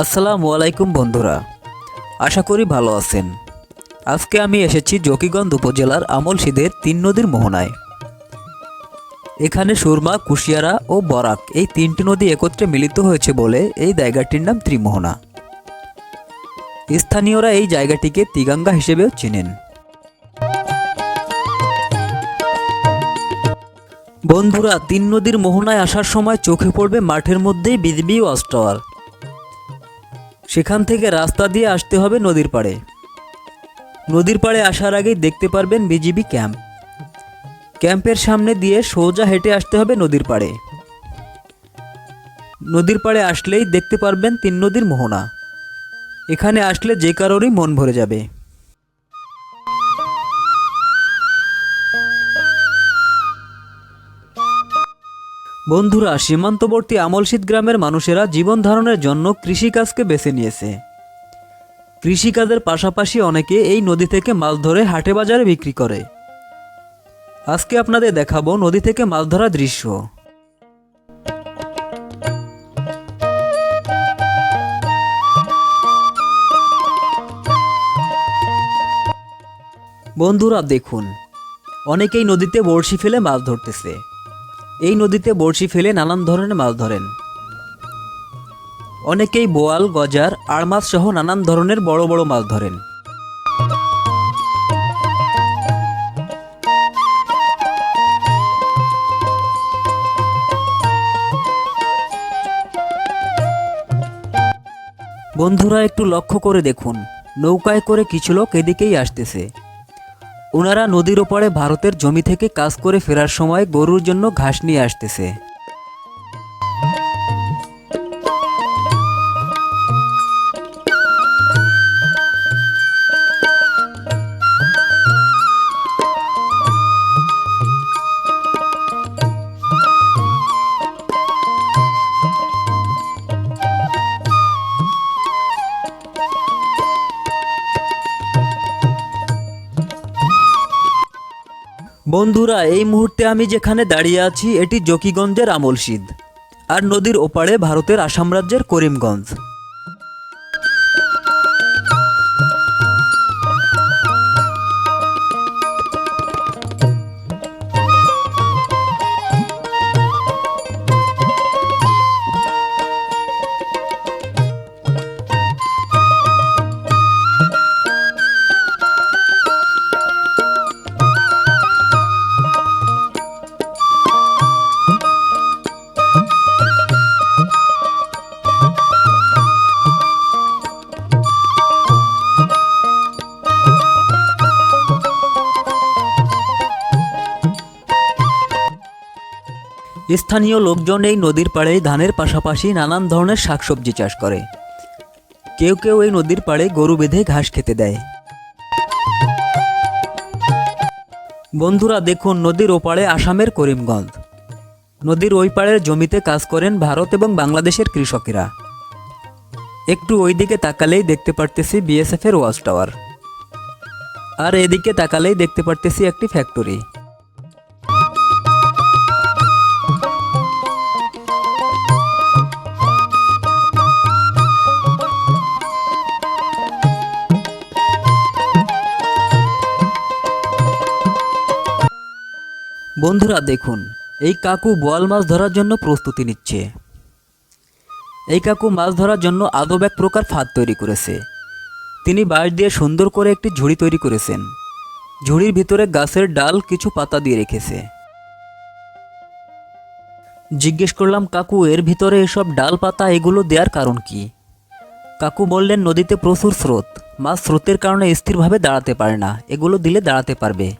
আসসালামু আলাইকুম বন্ধুরা। আশা করি ভালো আছেন। আজকে আমি এসেছি জকিগঞ্জ উপজেলার আমলসিদের তিন নদীর মোহনায়। এখানে সুরমা, কুশিয়ারা ও বরাক এই তিনটি নদী একত্রে মিলিত হয়েছে বলে এই জায়গাটির নাম ত্রিমোহনা। স্থানীয়রা এই জায়গাটিকে তিগাঙ্গা হিসেবেও চেনেন। বন্ধুরা, তিন নদীর মোহনায় আসার সময় চোখে পড়বে মাঠের মধ্যেই বিজবি ওয়াচ টাওয়ার সেখান থেকে রাস্তা দিয়ে আসতে হবে নদীর পাড়ে। নদীর পাড়ে আসার আগেই দেখতে পারবেন বিজিবি ক্যাম্প। ক্যাম্পের সামনে দিয়ে সোজা হেঁটে আসতে হবে নদীর পাড়ে। নদীর পাড়ে আসলেই দেখতে পারবেন তিন নদীর মোহনা। এখানে আসলে যে কারোরই মন ভরে যাবে। বন্ধুরা, সীমান্তবর্তী আমলশীত গ্রামের মানুষেরা জীবন ধারণের জন্য কৃষিকাজকে বেছে নিয়েছে। কৃষিকাজের পাশাপাশি অনেকে এই নদী থেকে মাছ ধরে হাটে বাজারে বিক্রি করে। আজকে আপনাদের দেখাবো নদী থেকে মাছ ধরার দৃশ্য। বন্ধুরা, দেখুন, অনেকেই নদীতে বড়শি ফেলে মাছ ধরতেছে। এই নদীতে বড়শি ফেলে নানান ধরনের মাছ ধরেন। অনেকেই বোয়াল, গজার আর মাছ সহ নানান ধরনের বড় বড় মাছ ধরেন। বন্ধুরা, একটু লক্ষ্য করে দেখুন। নৌকায় করে কিছু লোক এদিকেই আসতেছে। ওনারা নদীর ওপারে ভারতের জমি থেকে কাজ করে ফেরার সময় গরুর জন্য ঘাস নিয়ে আসতেছে। বন্ধুরা, এই মুহূর্তে আমি যেখানে দাঁড়িয়ে আছি, এটি জকিগঞ্জের আমলশিদ আর নদীর ওপারে ভারতের আসাম রাজ্যের করিমগঞ্জ। স্থানীয় লোকজন এই নদীর পাড়ে ধানের পাশাপাশি নানান ধরনের শাকসবজি চাষ করে। কেউ কেউ এই নদীর পাড়ে গরু বেঁধে ঘাস খেতে দেয়। বন্ধুরা, দেখুন নদীর ওপারে আসামের করিমগঞ্জ। নদীর ওই পাড়ের জমিতে কাজ করেন ভারত এবং বাংলাদেশের কৃষকেরা। একটু ওইদিকে তাকালেই দেখতে পারতেছি বিএসএফ এর ওয়াচ টাওয়ার। আর এদিকে তাকালেই দেখতে পারতেছি একটি ফ্যাক্টরি। বন্ধুরা, দেখুন, এই কাকু বোয়াল মাছ ধরার জন্য প্রস্তুতি নিচ্ছে। এই কাকু মাছ ধরার জন্য আদব এক প্রকার ফাঁদ তৈরি করেছে। তিনি বাঁশ দিয়ে সুন্দর করে একটি ঝুড়ি তৈরি করেছেন। ঝুড়ির ভিতরে গাছের ডাল কিছু পাতা দিয়ে রেখেছে। জিজ্ঞেস করলাম, কাকু, এর ভিতরে এসব ডাল পাতা এগুলো দেওয়ার কারণ কি? কাকু বললেন, নদীতে প্রচুর স্রোত। মাছ স্রোতের কারণে স্থিরভাবে দাঁড়াতে পারে না। এগুলো দিলে দাঁড়াতে পারবে।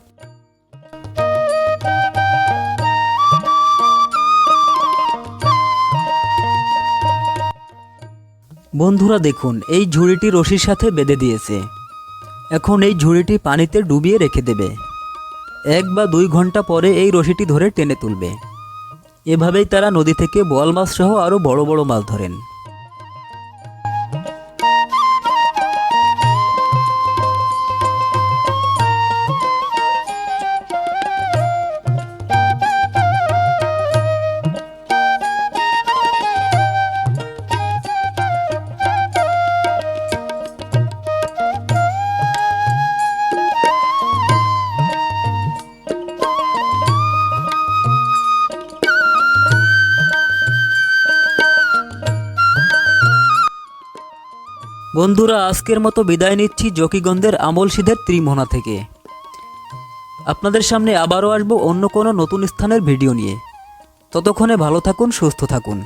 বন্ধুরা দেখুন, এই ঝুড়িটি রশির সাথে বেঁধে দিয়েছে। এখন এই ঝুড়িটি পানিতে ডুবিয়ে রেখে দেবে। এক বা দুই ঘণ্টা পরে এই রশিটি ধরে টেনে তুলবে। এভাবেই তারা নদী থেকে বোয়াল মাছ সহ আরও বড় বড় মাছ ধরেন। বন্ধুরা, আজকের মতো বিদায় নিচ্ছি জকিগন্ধের আমল সিদ্ধের ত্রিমোহনা থেকে। আপনাদের সামনে আবারও আসব অন্য কোনো নতুন স্থানের ভিডিও নিয়ে। ততক্ষণে ভালো থাকুন, সুস্থ থাকুন।